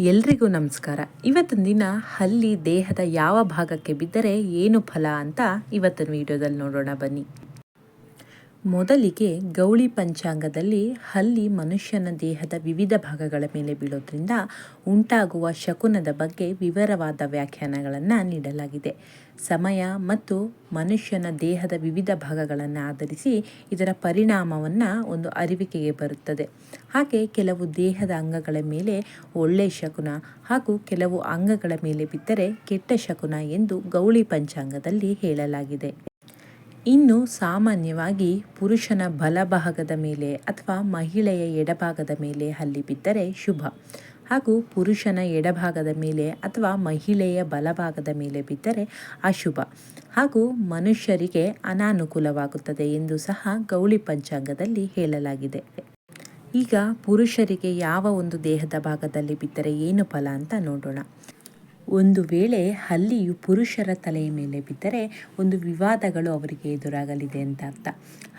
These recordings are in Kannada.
ಎಲ್ರಿಗೂ ನಮಸ್ಕಾರ. ಇವತ್ತಿನ ದಿನ ಹಲ್ಲಿ ದೇಹದ ಯಾವ ಭಾಗಕ್ಕೆ ಬಿದ್ದರೆ ಏನು ಫಲ ಅಂತ ಇವತ್ತಿನ ವಿಡಿಯೋದಲ್ಲಿ ನೋಡೋಣ ಬನ್ನಿ. ಮೊದಲಿಗೆ ಗೌಳಿ ಪಂಚಾಂಗದಲ್ಲಿ ಹಲ್ಲಿ ಮನುಷ್ಯನ ದೇಹದ ವಿವಿಧ ಭಾಗಗಳ ಮೇಲೆ ಬೀಳೋದ್ರಿಂದ ಉಂಟಾಗುವ ಶಕುನದ ಬಗ್ಗೆ ವಿವರವಾದ ವ್ಯಾಖ್ಯಾನಗಳನ್ನು ನೀಡಲಾಗಿದೆ. ಸಮಯ ಮತ್ತು ಮನುಷ್ಯನ ದೇಹದ ವಿವಿಧ ಭಾಗಗಳನ್ನು ಆಧರಿಸಿ ಇದರ ಪರಿಣಾಮವನ್ನು ಒಂದು ಅರಿವಿಕೆಗೆ ಬರುತ್ತದೆ. ಹಾಗೆ ಕೆಲವು ದೇಹದ ಅಂಗಗಳ ಮೇಲೆ ಒಳ್ಳೆ ಶಕುನ ಹಾಗೂ ಕೆಲವು ಅಂಗಗಳ ಮೇಲೆ ಬಿದ್ದರೆ ಕೆಟ್ಟ ಶಕುನ ಎಂದು ಗೌಳಿ ಪಂಚಾಂಗದಲ್ಲಿ ಹೇಳಲಾಗಿದೆ. ಇನ್ನು ಸಾಮಾನ್ಯವಾಗಿ ಪುರುಷನ ಬಲಭಾಗದ ಮೇಲೆ ಅಥವಾ ಮಹಿಳೆಯ ಎಡಭಾಗದ ಮೇಲೆ ಹಲ್ಲಿ ಬಿದ್ದರೆ ಶುಭ. ಹಾಗೂ ಪುರುಷನ ಎಡಭಾಗದ ಮೇಲೆ ಅಥವಾ ಮಹಿಳೆಯ ಬಲಭಾಗದ ಮೇಲೆ ಬಿದ್ದರೆ ಅಶುಭ. ಹಾಗೂ ಮನುಷ್ಯರಿಗೆ ಅನಾನುಕೂಲವಾಗುತ್ತದೆ ಎಂದು ಸಹ ಗೌಳಿ ಪಂಚಾಂಗದಲ್ಲಿ ಹೇಳಲಾಗಿದೆ. ಈಗ ಪುರುಷರಿಗೆ ಯಾವ ಒಂದು ದೇಹದ ಭಾಗದಲ್ಲಿ ಬಿದ್ದರೆ ಏನು ಫಲ ಅಂತ ನೋಡೋಣ. ಒಂದು ವೇಳೆ ಹಲ್ಲಿಯು ಪುರುಷರ ತಲೆಯ ಮೇಲೆ ಬಿದ್ದರೆ ಒಂದು ವಿವಾದಗಳು ಅವರಿಗೆ ಎದುರಾಗಲಿದೆ ಅಂತ ಅರ್ಥ.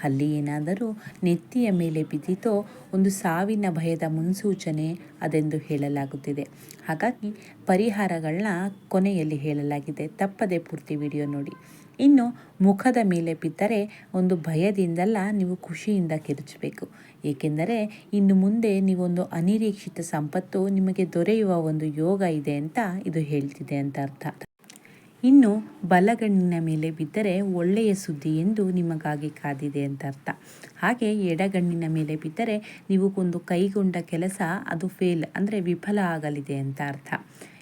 ಹಲ್ಲಿ ಏನಾದರೂ ನೆತ್ತಿಯ ಮೇಲೆ ಬಿದ್ದಿತೋ ಒಂದು ಸಾವಿನ ಭಯದ ಮುನ್ಸೂಚನೆ ಅದೆಂದು ಹೇಳಲಾಗುತ್ತಿದೆ. ಹಾಗಾಗಿ ಪರಿಹಾರಗಳನ್ನ ಕೊನೆಯಲ್ಲಿ ಹೇಳಲಾಗಿದೆ. ತಪ್ಪದೆ ಪೂರ್ತಿ ವಿಡಿಯೋ ನೋಡಿ. ಇನ್ನು ಮುಖದ ಮೇಲೆ ಬಿದ್ದರೆ ಒಂದು ಭಯದಿಂದಲ್ಲ ನೀವು ಖುಷಿಯಿಂದ ಕಿರುಚಬೇಕು ಏಕೆಂದರೆ ಇನ್ನು ಮುಂದೆ ನೀವೊಂದು ಅನಿರೀಕ್ಷಿತ ಸಂಪತ್ತು ನಿಮಗೆ ದೊರೆಯುವ ಒಂದು ಯೋಗ ಇದೆ ಅಂತ ಇದು ಹೇಳ್ತಿದೆ ಅಂತ ಅರ್ಥ. ಇನ್ನು ಬಲಗಣ್ಣಿನ ಮೇಲೆ ಬಿದ್ದರೆ ಒಳ್ಳೆಯ ಸುದ್ದಿ ಎಂದು ನಿಮಗಾಗಿ ಕಾದಿದೆ ಅಂತ ಅರ್ಥ ಹಾಗೆ ಎಡಗಣ್ಣಿನ ಮೇಲೆ ಬಿದ್ದರೆ ನೀವು ಒಂದು ಕೈಗೊಂಡ ಕೆಲಸ ಅದು ಫೇಲ್ ಅಂದರೆ ವಿಫಲ ಆಗಲಿದೆ ಅಂತ ಅರ್ಥ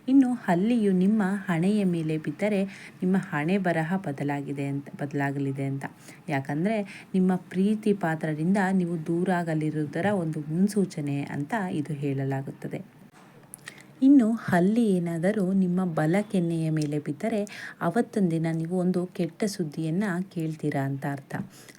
ಇನ್ನು ಹಲ್ಲಿಯು ನಿಮ್ಮ ಹಣೆಯ ಮೇಲೆ ಬಿದ್ದರೆ ನಿಮ್ಮ ಹಣೆ ಬರಹ ಬದಲಾಗಿದೆ ಅಂತ, ಬದಲಾಗಲಿದೆ ಅಂತ. ಯಾಕಂದರೆ ನಿಮ್ಮ ಪ್ರೀತಿ ಪಾತ್ರದಿಂದ ನೀವು ದೂರಾಗಲಿರುವುದರ ಒಂದು ಮುನ್ಸೂಚನೆ ಅಂತ ಇದು ಹೇಳಲಾಗುತ್ತದೆ. ಇನ್ನು ಹಲ್ಲಿ ಏನಾದರೂ ನಿಮ್ಮ ಬಲ ಕೆನ್ನೆಯ ಮೇಲೆ ಬಿದ್ದರೆ ಅವತ್ತೊಂದಿನ ನೀವು ಒಂದು ಕೆಟ್ಟ ಸುದ್ದಿಯನ್ನು ಕೇಳ್ತೀರಾ ಅಂತ ಅರ್ಥ.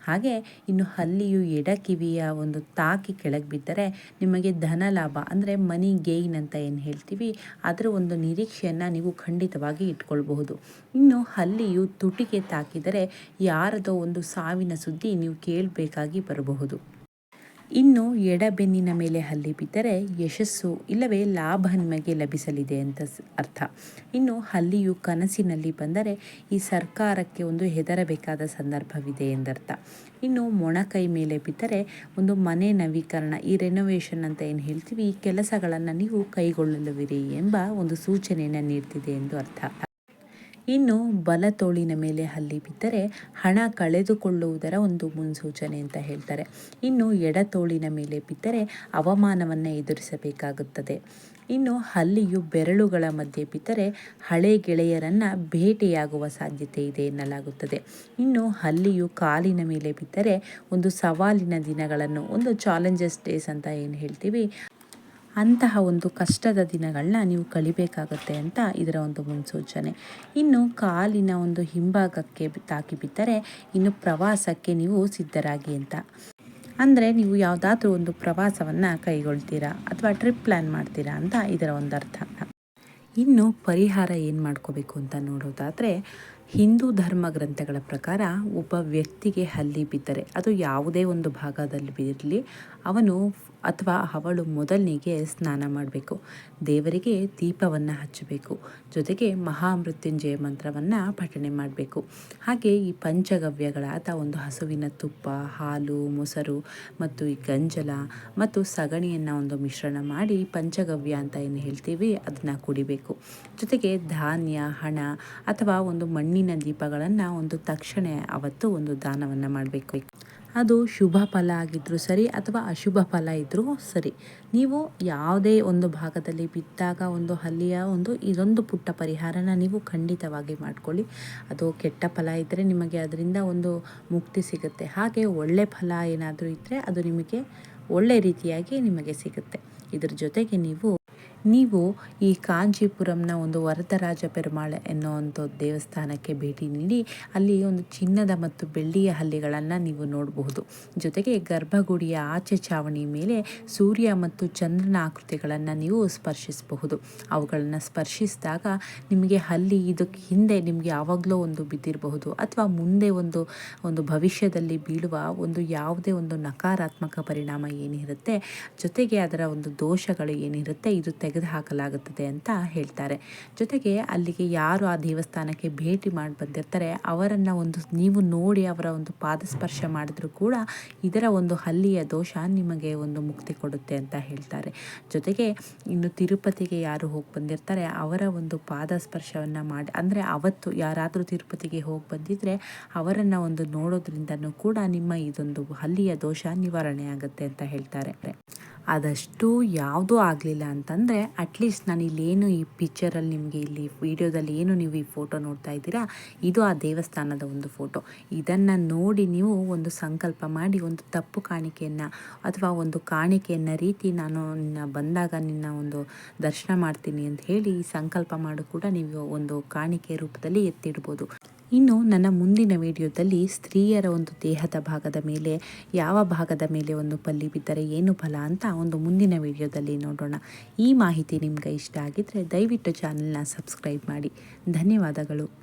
ಹಾಗೆ ಇನ್ನು ಹಲ್ಲಿಯು ಎಡ ಕಿವಿಯ ಒಂದು ತಾಕಿ ಕೆಳಗೆ ಬಿದ್ದರೆ ನಿಮಗೆ ಧನ ಲಾಭ ಅಂದರೆ ಮನಿ ಗೇಯ್ನ್ ಅಂತ ಏನು ಹೇಳ್ತೀವಿ, ಅದರ ಒಂದು ನಿರೀಕ್ಷೆಯನ್ನು ನೀವು ಖಂಡಿತವಾಗಿ ಇಟ್ಕೊಳ್ಬಹುದು. ಇನ್ನು ಹಲ್ಲಿಯು ತುಟಿಗೆ ತಾಕಿದರೆ ಯಾರದೋ ಒಂದು ಸಾವಿನ ಸುದ್ದಿ ನೀವು ಕೇಳಬೇಕಾಗಿ ಬರಬಹುದು. ಇನ್ನು ಎಡಬೆನ್ನಿನ ಮೇಲೆ ಹಲ್ಲಿ ಬಿದ್ದರೆ ಯಶಸ್ಸು, ಇಲ್ಲವೇ ಲಾಭ ನಿಮಗೆ ಲಭಿಸಲಿದೆ ಅಂತ ಅರ್ಥ. ಇನ್ನು ಹಲ್ಲಿಯು ಕನಸಿನಲ್ಲಿ ಬಂದರೆ ಈ ಸರ್ಕಾರಕ್ಕೆ ಒಂದು ಹೆದರಬೇಕಾದ ಸಂದರ್ಭವಿದೆ ಎಂದರ್ಥ. ಇನ್ನು ಮೊಣಕೈ ಮೇಲೆ ಬಿದ್ದರೆ ಒಂದು ಮನೆ ನವೀಕರಣ, ಈ ರೆನೋವೇಷನ್ ಅಂತ ಏನು ಹೇಳ್ತೀವಿ, ಈ ಕೆಲಸಗಳನ್ನು ನೀವು ಕೈಗೊಳ್ಳಲುವಿರಿ ಎಂಬ ಒಂದು ಸೂಚನೆಯನ್ನು ನೀಡ್ತಿದೆ ಎಂದು ಅರ್ಥ. ಇನ್ನು ಬಲ ತೋಳಿನ ಮೇಲೆ ಹಲ್ಲಿ ಬಿದ್ದರೆ ಹಣ ಕಳೆದುಕೊಳ್ಳುವುದರ ಒಂದು ಮುನ್ಸೂಚನೆ ಅಂತ ಹೇಳ್ತಾರೆ. ಇನ್ನು ಎಡತೋಳಿನ ಮೇಲೆ ಬಿದ್ದರೆ ಅವಮಾನವನ್ನು ಎದುರಿಸಬೇಕಾಗುತ್ತದೆ. ಇನ್ನು ಹಲ್ಲಿಯು ಬೆರಳುಗಳ ಮಧ್ಯೆ ಬಿದ್ದರೆ ಹಳೆ ಗೆಳೆಯರನ್ನು ಭೇಟಿಯಾಗುವ ಸಾಧ್ಯತೆ ಇದೆ ಎನ್ನಲಾಗುತ್ತದೆ. ಇನ್ನು ಹಲ್ಲಿಯು ಕಾಲಿನ ಮೇಲೆ ಬಿದ್ದರೆ ಒಂದು ಸವಾಲಿನ ದಿನಗಳನ್ನು, ಒಂದು ಚಾಲೆಂಜಸ್ ಡೇಸ್ ಅಂತ ಏನು ಹೇಳ್ತೀವಿ? ಅಂತಹ ಒಂದು ಕಷ್ಟದ ದಿನಗಳನ್ನ ನೀವು ಕಳಿಬೇಕಾಗುತ್ತೆ ಅಂತ ಇದರ ಒಂದು ಮುನ್ಸೂಚನೆ. ಇನ್ನು ಕಾಲಿನ ಒಂದು ಹಿಂಭಾಗಕ್ಕೆ ತಾಕಿ ಬಿದ್ದರೆ ಇನ್ನು ಪ್ರವಾಸಕ್ಕೆ ನೀವು ಸಿದ್ಧರಾಗಿ ಅಂತ. ಅಂದರೆ ನೀವು ಯಾವುದಾದ್ರೂ ಒಂದು ಪ್ರವಾಸವನ್ನು ಕೈಗೊಳ್ತೀರಾ ಅಥವಾ ಟ್ರಿಪ್ ಪ್ಲ್ಯಾನ್ ಮಾಡ್ತೀರಾ ಅಂತ ಇದರ ಒಂದು ಅರ್ಥ. ಇನ್ನು ಪರಿಹಾರ ಏನು ಮಾಡ್ಕೋಬೇಕು ಅಂತ ನೋಡೋದಾದರೆ ಹಿಂದೂ ಧರ್ಮ ಗ್ರಂಥಗಳ ಪ್ರಕಾರ ಒಬ್ಬ ವ್ಯಕ್ತಿಗೆ ಹಲ್ಲಿ ಬಿದ್ದರೆ, ಅದು ಯಾವುದೇ ಒಂದು ಭಾಗದಲ್ಲಿ ಬಿರಲಿ ಅವನು ಅಥವಾ ಅವಳು ಮೊದಲನಿಗೆ ಸ್ನಾನ ಮಾಡಬೇಕು. ದೇವರಿಗೆ ದೀಪವನ್ನು ಹಚ್ಚಬೇಕು. ಜೊತೆಗೆ ಮಹಾಮೃತ್ಯುಂಜಯ ಮಂತ್ರವನ್ನು ಪಠಣೆ ಮಾಡಬೇಕು. ಹಾಗೆ ಈ ಪಂಚಗವ್ಯಗಳಾದ ಒಂದು ಹಸುವಿನ ತುಪ್ಪ, ಹಾಲು, ಮೊಸರು ಮತ್ತು ಈ ಗಂಜಲ ಮತ್ತು ಸಗಣಿಯನ್ನು ಒಂದು ಮಿಶ್ರಣ ಮಾಡಿ ಪಂಚಗವ್ಯ ಅಂತ ಏನು ಹೇಳ್ತೀವಿ, ಅದನ್ನು ಕುಡಿಬೇಕು. ಜೊತೆಗೆ ಧಾನ್ಯ, ಹಣ ಅಥವಾ ಒಂದು ಮಣ್ಣಿನ ದೀಪಗಳನ್ನು ಒಂದು ತಕ್ಷಣ ಅವತ್ತು ಒಂದು ದಾನವನ್ನು ಮಾಡಬೇಕು. ಅದು ಶುಭ ಫಲ ಆಗಿದ್ದರೂ ಸರಿ ಅಥವಾ ಅಶುಭ ಫಲ ಇದ್ದರೂ ಸರಿ. ನೀವು ಯಾವುದೇ ಒಂದು ಭಾಗದಲ್ಲಿ ಬಿದ್ದಾಗ, ಒಂದು ಹಲ್ಲಿಯ ಒಂದು ಇದೊಂದು ಪುಟ್ಟ ಪರಿಹಾರನ ನೀವು ಖಂಡಿತವಾಗಿ ಮಾಡ್ಕೊಳ್ಳಿ. ಅದು ಕೆಟ್ಟ ಫಲ ಇದ್ದರೆ ನಿಮಗೆ ಅದರಿಂದ ಒಂದು ಮುಕ್ತಿ ಸಿಗುತ್ತೆ. ಹಾಗೆ ಒಳ್ಳೆ ಫಲ ಏನಾದರೂ ಇದ್ದರೆ ಅದು ನಿಮಗೆ ಒಳ್ಳೆ ರೀತಿಯಾಗಿ ನಿಮಗೆ ಸಿಗುತ್ತೆ. ಇದರ ಜೊತೆಗೆ ನೀವು ನೀವು ಈ ಕಾಂಚೀಪುರಂನ ಒಂದು ವರದರಾಜ ಪೆರುಮಾಳ ಎನ್ನುವಂಥ ದೇವಸ್ಥಾನಕ್ಕೆ ಭೇಟಿ ನೀಡಿ, ಅಲ್ಲಿ ಒಂದು ಚಿನ್ನದ ಮತ್ತು ಬೆಳ್ಳಿಯ ಹಲ್ಲಿಗಳನ್ನು ನೀವು ನೋಡಬಹುದು. ಜೊತೆಗೆ ಗರ್ಭಗುಡಿಯ ಆಚೆ ಚಾವಣಿ ಮೇಲೆ ಸೂರ್ಯ ಮತ್ತು ಚಂದ್ರನ ಆಕೃತಿಗಳನ್ನು ನೀವು ಸ್ಪರ್ಶಿಸಬಹುದು. ಅವುಗಳನ್ನು ಸ್ಪರ್ಶಿಸಿದಾಗ ನಿಮಗೆ ಹಲ್ಲಿ ಇದಕ್ಕೆ ಹಿಂದೆ ನಿಮಗೆ ಯಾವಾಗಲೂ ಒಂದು ಬಿದ್ದಿರಬಹುದು. ಅಥವಾ ಮುಂದೆ ಒಂದು ಒಂದು ಭವಿಷ್ಯದಲ್ಲಿ ಬೀಳುವ ಒಂದು ಯಾವುದೇ ಒಂದು ನಕಾರಾತ್ಮಕ ಪರಿಣಾಮ ಏನಿರುತ್ತೆ, ಜೊತೆಗೆ ಅದರ ಒಂದು ದೋಷಗಳು ಏನಿರುತ್ತೆ ಇದು ತೆಗೆದುಹಾಕಲಾಗುತ್ತದೆ ಅಂತ ಹೇಳ್ತಾರೆ. ಜೊತೆಗೆ ಅಲ್ಲಿಗೆ ಯಾರು ಆ ದೇವಸ್ಥಾನಕ್ಕೆ ಭೇಟಿ ಮಾಡಿ ಬಂದಿರ್ತಾರೆ, ಅವರನ್ನು ಒಂದು ನೀವು ನೋಡಿ ಅವರ ಒಂದು ಪಾದಸ್ಪರ್ಶ ಮಾಡಿದ್ರೂ ಕೂಡ ಇದರ ಒಂದು ಹಲ್ಲಿಯ ದೋಷ ನಿಮಗೆ ಒಂದು ಮುಕ್ತಿ ಕೊಡುತ್ತೆ ಅಂತ ಹೇಳ್ತಾರೆ. ಜೊತೆಗೆ ಇನ್ನು ತಿರುಪತಿಗೆ ಯಾರು ಹೋಗಿ ಬಂದಿರ್ತಾರೆ, ಅವರ ಒಂದು ಪಾದ ಸ್ಪರ್ಶವನ್ನು ಮಾಡಿ, ಅಂದರೆ ಅವತ್ತು ಯಾರಾದರೂ ತಿರುಪತಿಗೆ ಹೋಗಿ ಬಂದಿದ್ದರೆ ಅವರನ್ನು ಒಂದು ನೋಡೋದ್ರಿಂದನೂ ಕೂಡ ನಿಮ್ಮ ಇದೊಂದು ಹಲ್ಲಿಯ ದೋಷ ನಿವಾರಣೆ ಆಗುತ್ತೆ ಅಂತ ಹೇಳ್ತಾರೆ. ಆದಷ್ಟು ಯಾವುದೂ ಆಗಲಿಲ್ಲ ಅಂತಂದರೆ ಅಟ್ಲೀಸ್ಟ್ ನಾನು ಇಲ್ಲೇನು ಈ ಪಿಕ್ಚರಲ್ಲಿ ನಿಮಗೆ ಇಲ್ಲಿ ವಿಡಿಯೋದಲ್ಲಿ ಏನು ನೀವು ಈ ಫೋಟೋ ನೋಡ್ತಾ ಇದ್ದೀರಾ, ಇದು ಆ ದೇವಸ್ಥಾನದ ಒಂದು ಫೋಟೋ ಇದನ್ನು ನೋಡಿ ನೀವು ಒಂದು ಸಂಕಲ್ಪ ಮಾಡಿ, ಒಂದು ತಪ್ಪು ಕಾಣಿಕೆಯನ್ನು ಅಥವಾ ಒಂದು ಕಾಣಿಕೆಯನ್ನು ರೀತಿ ನಾನು ನಿನ್ನ ಬಂದಾಗ ನಿನ್ನ ಒಂದು ದರ್ಶನ ಮಾಡ್ತೀನಿ ಅಂತ ಹೇಳಿ ಈ ಸಂಕಲ್ಪ ಮಾಡು ಕೂಡ ನೀವು ಒಂದು ಕಾಣಿಕೆ ರೂಪದಲ್ಲಿ ಎತ್ತಿಡ್ಬೋದು. ಇನ್ನು ನನ್ನ ಮುಂದಿನ ವಿಡಿಯೋದಲ್ಲಿ ಸ್ತ್ರೀಯರ ಒಂದು ದೇಹದ ಭಾಗದ ಮೇಲೆ, ಯಾವ ಭಾಗದ ಮೇಲೆ ಒಂದು ಪಲ್ಲಿ ಬಿದ್ದರೆ ಏನು ಫಲ ಅಂತ ಒಂದು ಮುಂದಿನ ವಿಡಿಯೋದಲ್ಲಿ ನೋಡೋಣ. ಈ ಮಾಹಿತಿ ನಿಮ್ಗೆ ಇಷ್ಟ ಆಗಿದ್ದರೆ ದಯವಿಟ್ಟು ಚಾನಲ್ನ ಸಬ್ಸ್ಕ್ರೈಬ್ ಮಾಡಿ. ಧನ್ಯವಾದಗಳು.